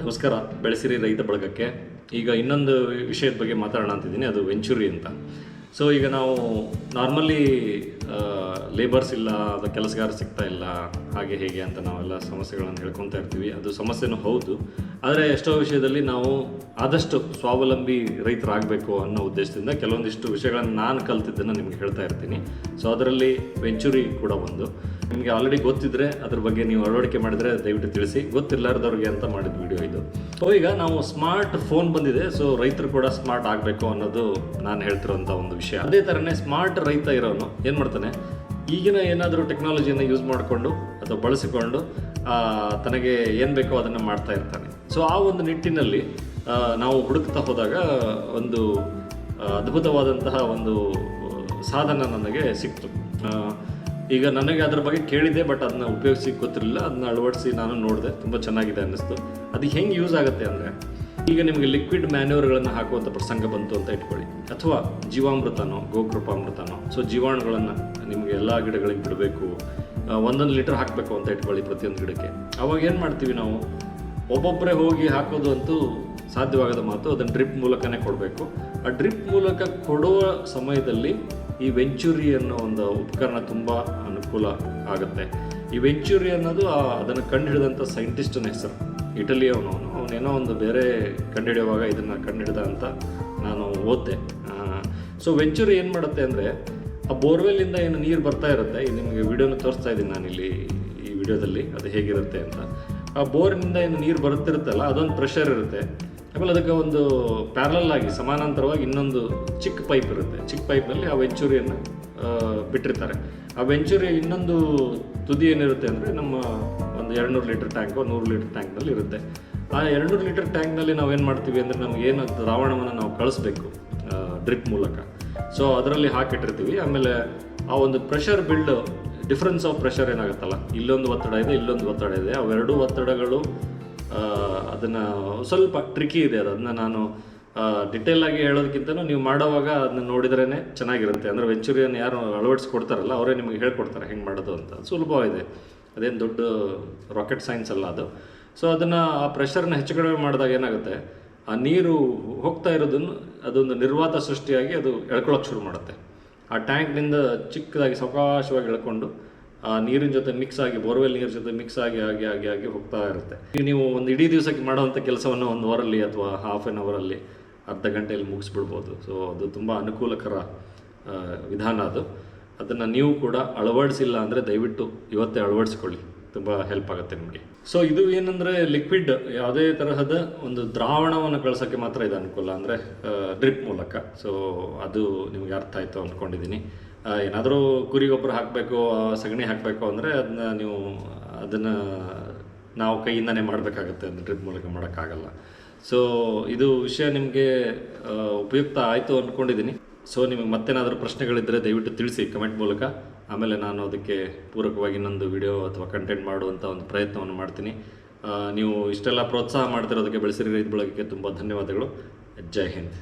ನಮಸ್ಕಾರ, ಬೆಳೆಸಿರಿ ರೈತ ಬಳಗಕ್ಕೆ. ಈಗ ಇನ್ನೊಂದು ವಿಷಯದ ಬಗ್ಗೆ ಮಾತಾಡೋಣ ಅಂತಿದ್ದೀನಿ, ಅದು ವೆಂಚುರಿ ಅಂತ. ಸೊ ಈಗ ನಾವು ನಾರ್ಮಲಿ ಲೇಬರ್ಸ್ ಇಲ್ಲ ಅದು ಕೆಲಸಗಾರ ಸಿಗ್ತಾ ಇಲ್ಲ, ಹಾಗೆ ಹೇಗೆ ಅಂತ ನಾವೆಲ್ಲ ಸಮಸ್ಯೆಗಳನ್ನು ಹೇಳ್ಕೊತಾ ಇರ್ತೀವಿ. ಅದು ಸಮಸ್ಯೆನೂ ಹೌದು. ಆದರೆ ಎಷ್ಟೋ ವಿಷಯದಲ್ಲಿ ನಾವು ಆದಷ್ಟು ಸ್ವಾವಲಂಬಿ ರೈತರಾಗಬೇಕು ಅನ್ನೋ ಉದ್ದೇಶದಿಂದ ಕೆಲವೊಂದಿಷ್ಟು ವಿಷಯಗಳನ್ನು ನಾನು ಕಲ್ತಿದ್ದನ್ನು ನಿಮ್ಗೆ ಹೇಳ್ತಾ ಇರ್ತೀನಿ. ಸೊ ಅದರಲ್ಲಿ ವೆಂಚುರಿ ಕೂಡ ಒಂದು. ನಿಮಗೆ ಆಲ್ರೆಡಿ ಗೊತ್ತಿದ್ರೆ ಅದ್ರ ಬಗ್ಗೆ ನೀವು ಅಳವಡಿಕೆ ಮಾಡಿದ್ರೆ ದಯವಿಟ್ಟು ತಿಳಿಸಿ. ಗೊತ್ತಿರಲಾರ್ದವ್ರಿಗೆ ಅಂತ ಮಾಡಿದ ವಿಡಿಯೋ ಇದು. ಸೊ ಈಗ ನಾವು ಸ್ಮಾರ್ಟ್ ಫೋನ್ ಬಂದಿದೆ. ಸೊ ರೈತರು ಕೂಡ ಸ್ಮಾರ್ಟ್ ಆಗಬೇಕು ಅನ್ನೋದು ನಾನು ಹೇಳ್ತಿರೋಂಥ ಒಂದು ವಿಷಯ. ಅದೇ ಥರನೇ ಸ್ಮಾರ್ಟ್ ರೈತ ಇರೋನು ಏನು ಮಾಡ್ತಾನೆ? ಈಗಿನ ಏನಾದರೂ ಟೆಕ್ನಾಲಜಿಯನ್ನು ಯೂಸ್ ಮಾಡಿಕೊಂಡು ಅಥವಾ ಬಳಸಿಕೊಂಡು ತನಗೆ ಏನು ಬೇಕೋ ಅದನ್ನು ಮಾಡ್ತಾ ಇರ್ತಾನೆ. ಸೊ ಆ ಒಂದು ನಿಟ್ಟಿನಲ್ಲಿ ನಾವು ಹುಡುಕ್ತಾ ಹೋದಾಗ ಒಂದು ಅದ್ಭುತವಾದಂತಹ ಒಂದು ಸಾಧನ ನನಗೆ ಸಿಕ್ತು. ಈಗ ನನಗೆ ಅದ್ರ ಬಗ್ಗೆ ಕೇಳಿದೆ ಬಟ್ ಅದನ್ನ ಉಪಯೋಗಿಸಿ ಗೊತ್ತಿರಲಿಲ್ಲ. ಅದನ್ನ ಅಳವಡಿಸಿ ನಾನು ನೋಡಿದೆ. ತುಂಬ ಚೆನ್ನಾಗಿದೆ ಅನ್ನಿಸ್ತು. ಅದು ಹೆಂಗೆ ಯೂಸ್ ಆಗುತ್ತೆ ಅಂದರೆ, ಈಗ ನಿಮಗೆ ಲಿಕ್ವಿಡ್ ಮ್ಯಾನ್ಯೂರ್ಗಳನ್ನು ಹಾಕುವಂಥ ಪ್ರಸಂಗ ಬಂತು ಅಂತ ಇಟ್ಕೊಳ್ಳಿ. ಅಥವಾ ಜೀವಾಮೃತನೋ, ಗೋಕೃಪಾಮೃತನೋ, ಸೊ ಜೀವಾಣುಗಳನ್ನು ನಿಮಗೆ ಎಲ್ಲ ಗಿಡಗಳಿಗೆ ಬಿಡಬೇಕು ಒಂದೊಂದು ಲೀಟರ್ ಹಾಕಬೇಕು ಅಂತ ಇಟ್ಕೊಳ್ಳಿ ಪ್ರತಿಯೊಂದು ಗಿಡಕ್ಕೆ. ಅವಾಗ ಏನು ಮಾಡ್ತೀವಿ ನಾವು? ಒಬ್ಬೊಬ್ಬರೇ ಹೋಗಿ ಹಾಕೋದು ಅಂತೂ ಸಾಧ್ಯವಾಗದ ಮಾತು ಅದನ್ನು ಡ್ರಿಪ್ ಮೂಲಕನೇ ಕೊಡಬೇಕು. ಆ ಡ್ರಿಪ್ ಮೂಲಕ ಕೊಡುವ ಸಮಯದಲ್ಲಿ ಈ ವೆಂಚುರಿ ಅನ್ನೋ ಒಂದು ಉಪಕರಣ ತುಂಬ ಅನುಕೂಲ ಆಗುತ್ತೆ. ಈ ವೆಂಚುರಿ ಅನ್ನೋದು ಅದನ್ನು ಕಂಡುಹಿಡಿದಂಥ ಸೈಂಟಿಸ್ಟನ ಹೆಸರು. ಅವನು ಅವನು ಅವನೇನೋ ಒಂದು ಬೇರೆ ಕಂಡುಹಿಡಿಯುವಾಗ ಇದನ್ನು ಕಂಡುಹಿಡಿದ ಅಂತ ನಾನು ಓದ್ದೆ. ಸೊ ವೆಂಚುರಿ ಏನು ಮಾಡುತ್ತೆ ಅಂದರೆ, ಆ ಬೋರ್ವೆಲ್ಲಿಂದ ಏನು ನೀರು ಬರ್ತಾ ಇರುತ್ತೆ ನಿಮಗೆ ವಿಡಿಯೋನ ತೋರಿಸ್ತಾ ಇದ್ದೀನಿ ನಾನಿಲ್ಲಿ ಈ ವಿಡಿಯೋದಲ್ಲಿ ಅದು ಹೇಗಿರುತ್ತೆ ಅಂತ. ಆ ಬೋರಿನಿಂದ ಏನು ನೀರು ಬರುತ್ತಿರುತ್ತಲ್ಲ, ಅದೊಂದು ಪ್ರೆಷರ್ ಇರುತ್ತೆ. ಆಮೇಲೆ ಅದಕ್ಕೆ ಒಂದು ಪ್ಯಾರಲಲ್ ಆಗಿ ಸಮಾನಾಂತರವಾಗಿ ಇನ್ನೊಂದು ಚಿಕ್ಕ ಪೈಪ್ ಇರುತ್ತೆ. ಚಿಕ್ಕ ಪೈಪ್ನಲ್ಲಿ ಆ ವೆಂಚೂರಿಯನ್ನು ಬಿಟ್ಟಿರ್ತಾರೆ. ಆ ವೆಂಚುರಿ ಇನ್ನೊಂದು ತುದಿ ಏನಿರುತ್ತೆ ಅಂದರೆ ನಮ್ಮ ಒಂದು ಎರಡುನೂರು ಲೀಟರ್ ಟ್ಯಾಂಕು ನೂರು ಲೀಟರ್ ಟ್ಯಾಂಕ್ನಲ್ಲಿ ಇರುತ್ತೆ. ಆ ಎರಡುನೂರು ಲೀಟರ್ ಟ್ಯಾಂಕ್ನಲ್ಲಿ ನಾವು ಏನು ಮಾಡ್ತೀವಿ ಅಂದರೆ ನಮ್ಗೆ ಏನು ದ್ರಾವಣವನ್ನು ನಾವು ಕಳಿಸ್ಬೇಕು ಡ್ರಿಪ್ ಮೂಲಕ. ಸೊ ಅದರಲ್ಲಿ ಹಾಕಿಟ್ಟಿರ್ತೀವಿ. ಆಮೇಲೆ ಆ ಒಂದು pressure build difference of pressure ಏನಾಗುತ್ತಲ್ಲ? ಇಲ್ಲೊಂದು ಒತ್ತಡ ಇದೆ, ಇಲ್ಲೊಂದು ಒತ್ತಡ ಇದೆ. ಅವೆರಡೂ ಒತ್ತಡಗಳು ಅದನ್ನು ಸ್ವಲ್ಪ ಟ್ರಿಕಿ ಇದೆ ಅದನ್ನು ನಾನು ಡಿಟೇಲ್ ಆಗಿ ಹೇಳೋದಕ್ಕಿಂತನೂ ನೀವು ಮಾಡೋವಾಗ ಅದನ್ನ ನೋಡಿದ್ರೇ ಚೆನ್ನಾಗಿರುತ್ತೆ. ಅಂದರೆ ವೆಂಚುರಿಯನ್ನು ಯಾರು ಅಳವಡಿಸ್ಕೊಡ್ತಾರಲ್ಲ, ಅವರೇ ನಿಮಗೆ ಹೇಳ್ಕೊಡ್ತಾರೆ ಹೆಂಗೆ ಮಾಡೋದು ಅಂತ. ಸುಲಭವಾಗಿದೆ. ಅದೇನು ದೊಡ್ಡ ರಾಕೆಟ್ ಸೈನ್ಸ್ ಅಲ್ಲ ಅದು. ಸೊ ಅದನ್ನು ಆ ಪ್ರೆಷರ್ನ ಹೆಚ್ಚು ಕಡಿಮೆ ಮಾಡಿದಾಗ ಏನಾಗುತ್ತೆ? ಆ ನೀರು ಹೋಗ್ತಾ ಇರೋದನ್ನು, ಅದೊಂದು ನಿರ್ವಾತ ಸೃಷ್ಟಿಯಾಗಿ ಅದು ಎಳ್ಕೊಳ್ಳೋಕೆ ಶುರು ಮಾಡುತ್ತೆ. ಆ ಟ್ಯಾಂಕ್ನಿಂದ ಚಿಕ್ಕದಾಗಿ ಸಾವಕಾಶವಾಗಿ ಎಳ್ಕೊಂಡು ಆ ನೀರಿನ ಜೊತೆ ಮಿಕ್ಸ್ ಆಗಿ ಬೋರ್ವೆಲ್ ನೀರಿನ ಜೊತೆ ಮಿಕ್ಸ್ ಆಗಿ ಆಗಿ ಆಗಿ ಆಗಿ ಹೋಗ್ತಾ ಇರುತ್ತೆ. ಈಗ ನೀವು ಒಂದು ಇಡೀ ದಿವಸಕ್ಕೆ ಮಾಡುವಂಥ ಕೆಲಸವನ್ನು ಒಂದು ಅವರಲ್ಲಿ ಅಥವಾ ಹಾಫ್ ಆನ್ ಅವರಲ್ಲಿ ಅರ್ಧ ಗಂಟೆಯಲ್ಲಿ ಮುಗಿಸ್ಬಿಡ್ಬೋದು. ಸೊ ಅದು ತುಂಬ ಅನುಕೂಲಕರ ವಿಧಾನ ಅದು. ಅದನ್ನು ನೀವು ಕೂಡ ಅಳವಡಿಸಿಲ್ಲ ಅಂದರೆ ದಯವಿಟ್ಟು ಇವತ್ತೇ ಅಳವಡಿಸ್ಕೊಳ್ಳಿ. ತುಂಬ ಹೆಲ್ಪ್ ಆಗುತ್ತೆ ನಿಮಗೆ. ಸೊ ಇದು ಏನಂದರೆ ಲಿಕ್ವಿಡ್ ಯಾವುದೇ ತರಹದ ಒಂದು ದ್ರಾವಣವನ್ನು ಕಳ್ಸೋಕ್ಕೆ ಮಾತ್ರ ಇದು ಅನುಕೂಲ ಅಂದರೆ ಡ್ರಿಪ್ ಮೂಲಕ. ಸೊ ಅದು ನಿಮಗೆ ಅರ್ಥ ಆಯಿತು ಅಂದ್ಕೊಂಡಿದ್ದೀನಿ. ಏನಾದರೂ ಕುರಿ ಗೊಬ್ಬರ ಹಾಕಬೇಕು ಸಗಣಿ ಹಾಕಬೇಕು ಅಂದರೆ ಅದನ್ನ ನೀವು, ಅದನ್ನು ನಾವು ಕೈಯಿಂದನೇ ಮಾಡಬೇಕಾಗತ್ತೆ ಅದು ಡ್ರಿಪ್ ಮೂಲಕ ಮಾಡೋಕ್ಕಾಗಲ್ಲ. ಸೊ ಇದು ವಿಷಯ ನಿಮಗೆ ಉಪಯುಕ್ತ ಆಯಿತು ಅಂದ್ಕೊಂಡಿದ್ದೀನಿ ಸೊ ನಿಮಗೆ ಮತ್ತೇನಾದರೂ ಪ್ರಶ್ನೆಗಳಿದ್ದರೆ ದಯವಿಟ್ಟು ತಿಳಿಸಿ ಕಮೆಂಟ್ ಮೂಲಕ. ಆಮೇಲೆ ನಾನು ಅದಕ್ಕೆ ಪೂರಕವಾಗಿ ಇನ್ನೊಂದು ವಿಡಿಯೋ ಅಥವಾ ಕಂಟೆಂಟ್ ಮಾಡುವಂಥ ಒಂದು ಪ್ರಯತ್ನವನ್ನು ಮಾಡ್ತೀನಿ. ನೀವು ಇಷ್ಟೆಲ್ಲ ಪ್ರೋತ್ಸಾಹ ಮಾಡ್ತಿರೋದಕ್ಕೆ ಬೆಳೆಸಿರಿ. ರೈತ ಬಳಗಕ್ಕೆ ತುಂಬ ಧನ್ಯವಾದಗಳು. ಜೈ ಹಿಂದ್.